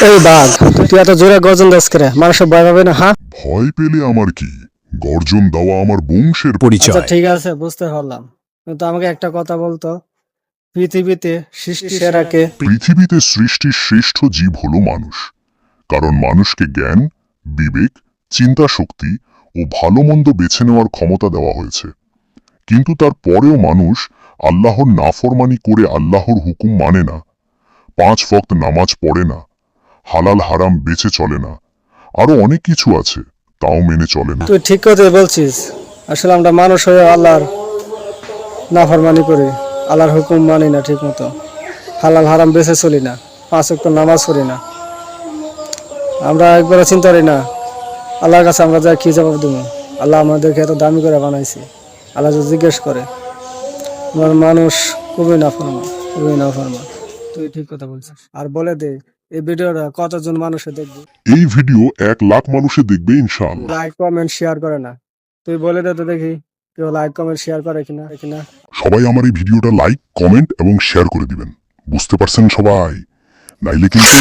এই বাঘ তুই এত জোরে গর্জন দাস করে মানুষের ভয় পাবে না হ্যাঁ? ভয় পেলে আমার কি? গর্জন দেওয়া আমার বংশের আচ্ছা পরিচয় ঠিক আছে বুঝতে পারলাম। কিন্তু আমাকে একটা কথা বলতো পৃথিবীতে সৃষ্টি সেরাকে পৃথিবীতে সৃষ্টির শ্রেষ্ঠ জীব হল মানুষ। কারণ মানুষকে জ্ঞান বিবেক চিন্তা শক্তি ও ভালো মন্দ বেছে নেওয়ার ক্ষমতা দেওয়া হয়েছে। কিন্তু তার পরেও মানুষ আল্লাহর নাফরমানি করে আল্লাহর হুকুম মানে না। পাঁচ ফক্ত নামাজ পড়ে না। হালাল হারাম বেছে চলে না। আরও অনেক কিছু আছে, তাও মেনে চলে না। তুই ঠিক কথা বলছিস। আসলে আমরা মানুষ হয়ে আল্লাহর নাফরমানি করি। আল্লাহর হুকুম মানি না ঠিক মতো হালাল হারাম বেঁচে চলি না। পাঁচ ওয়াক্ত নামাজ পড়ি না। আমরা একবারও চিন্তা করি না, আল্লাহর কাছে আমরা যা কি জবাব দেবো? আল্লাহ আমাদেরকে এত দামি করে বানাইছে। আল্লাহ যদি জিজ্ঞেস করে আমার মানুষ খুবই না ফরমা খুবই না ফরমা তুই ঠিক কথা বলছিস। আর বলে দে এই ভিডিওটা কতজন মানুষে দেখবে? এই ভিডিও এক লাখ মানুষে দেখবে ইনশাআল্লাহ। লাইক কমেন্ট শেয়ার করে না। তুই বলে দে তো দেখি কেউ লাইক কমেন্ট শেয়ার করে কিনা কিনা। সবাই আমার এই ভিডিওটা লাইক কমেন্ট এবং শেয়ার করে দিবেন। বুঝতে পারছেন সবাই? নাইলে কিন্তু